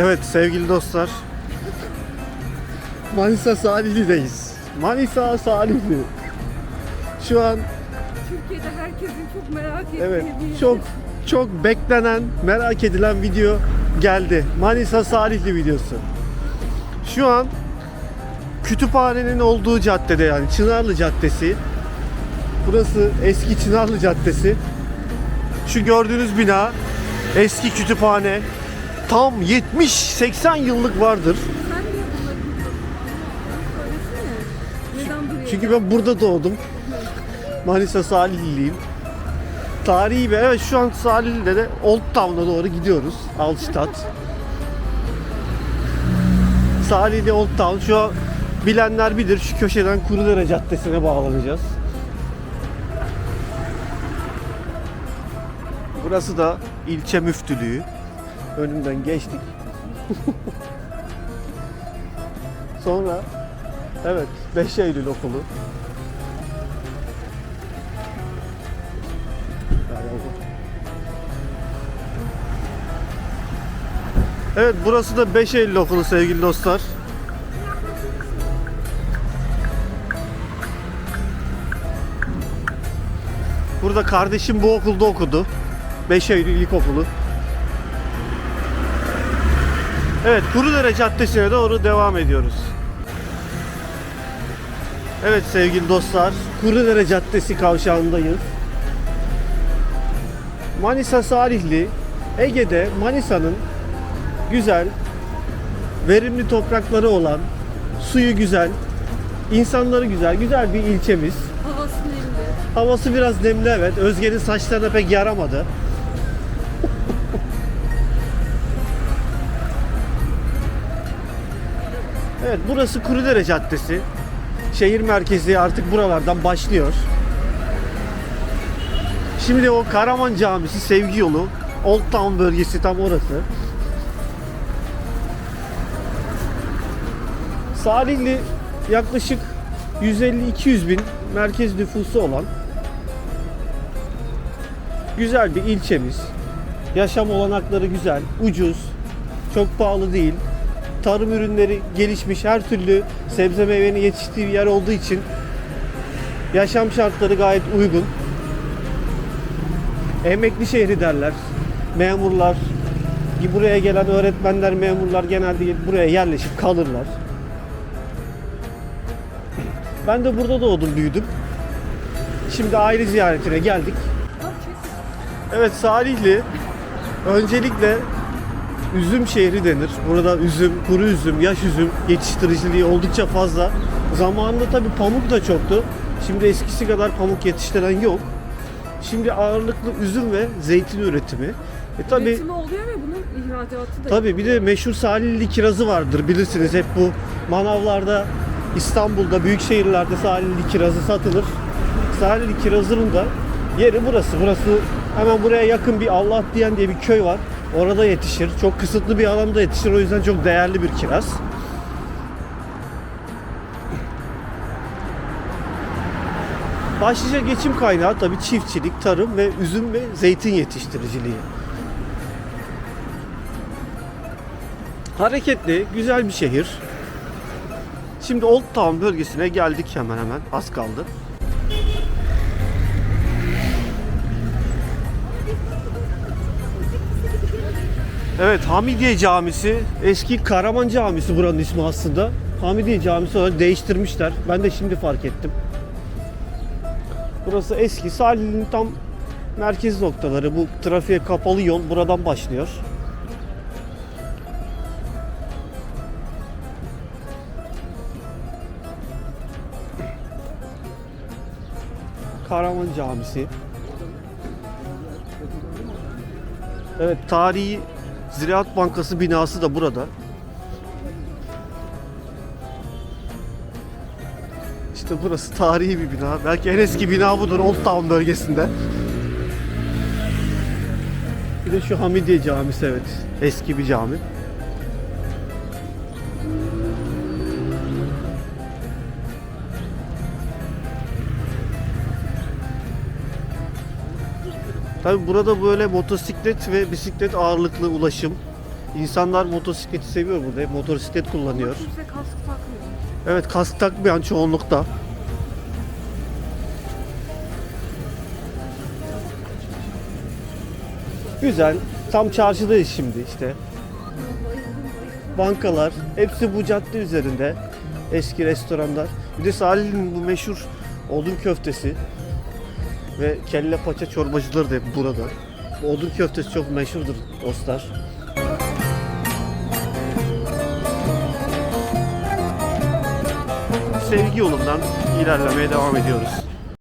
Evet sevgili dostlar. Manisa Salihli'deyiz. Manisa Salihli. Şu an Türkiye'de herkesin çok merak ettiği evet bir çok çok beklenen, merak edilen video geldi. Manisa Salihli videosu. Şu an kütüphanenin olduğu caddede yani Çınarlı Caddesi. Burası eski Çınarlı Caddesi. Şu gördüğünüz bina eski kütüphane. Tam 70-80 yıllık vardır. Sen. Neden buraya Çünkü ben burada doğdum. Manisa Salihliyim. Tarihi bir evet şu an Salihli'de de Old Town'a doğru gidiyoruz. Alstadt. Salihli Old Town şu an bilenler bilir şu köşeden Kurudere Caddesi'ne bağlanacağız. Burası da ilçe müftülüğü. Önünden geçtik. Sonra evet 5 Eylül okulu. Evet burası da 5 Eylül okulu sevgili dostlar. Burada kardeşim bu okulda okudu. 5 Eylül İlkokulu. Evet Kurudere Caddesi'ne doğru devam ediyoruz. Evet sevgili dostlar, Kurudere Caddesi kavşağındayız. Manisa Salihli, Ege'de Manisa'nın güzel, verimli toprakları olan, suyu güzel, insanları güzel, güzel bir ilçemiz. Havası nemli. Havası biraz nemli evet. Özge'nin saçlarına pek yaramadı. Evet burası Kurudere Caddesi. Şehir merkezi artık buralardan başlıyor. Şimdi o Karaman Camisi Sevgi Yolu Old Town bölgesi tam orası. Salihli yaklaşık 150-200 bin merkez nüfusu olan güzel bir ilçemiz. Yaşam olanakları güzel, ucuz, çok pahalı değil. Tarım ürünleri gelişmiş, her türlü sebze meyvenin yetiştiği bir yer olduğu için yaşam şartları gayet uygun. Emekli şehri derler. Memurlar, buraya gelen öğretmenler, memurlar genelde buraya yerleşip kalırlar. Ben de burada doğdum, büyüdüm. Şimdi aile ziyaretine geldik. Evet Salihli öncelikle üzüm şehri denir. Burada üzüm, kuru üzüm, yaş üzüm yetiştiriciliği oldukça fazla. Zamanında tabii pamuk da çoktu. Şimdi eskisi kadar pamuk yetiştiren yok. Şimdi ağırlıklı üzüm ve zeytin üretimi. E tabii Üretimi oluyor ve bunun ihracatı da Tabii bir de meşhur Salihli kirazı vardır bilirsiniz hep bu manavlarda İstanbul'da büyük şehirlerde Salihli kirazı satılır. Salihli kirazının da yeri burası. Burası hemen buraya yakın bir Allah diyen diye bir köy var. Orada yetişir. Çok kısıtlı bir alanda yetişir. O yüzden çok değerli bir kiraz. Başlıca geçim kaynağı tabii çiftçilik, tarım ve üzüm ve zeytin yetiştiriciliği. Hareketli, güzel bir şehir. Şimdi Old Town bölgesine geldik hemen hemen. Az kaldı. Evet Hamidiye Camisi eski Karaman Camisi buranın ismi aslında. Hamidiye Camisi olarak değiştirmişler. Ben de şimdi fark ettim. Burası eski Salihli'nin tam merkez noktaları. Bu trafiğe kapalı yol buradan başlıyor. Karaman Camisi. Evet tarihi Ziraat Bankası binası da burada. İşte burası tarihi bir bina. Belki en eski bina budur Old Town bölgesinde. Bir de şu Hamidiye Camisi evet. Eski bir cami. Tabi burada böyle motosiklet ve bisiklet ağırlıklı ulaşım İnsanlar motosikleti seviyor burada. Hep motosiklet kullanıyor. Kimse kask takmıyor. Evet kask takmayan çoğunlukta. Güzel. Tam çarşıdayız şimdi işte. Bankalar hepsi bu cadde üzerinde. Eski restoranlar. Bir de Salih'in bu meşhur odun köftesi ve kelle paça çorbacıları da hep burada. Bu odun köftesi çok meşhurdur dostlar. Sevgi yolundan ilerlemeye devam ediyoruz.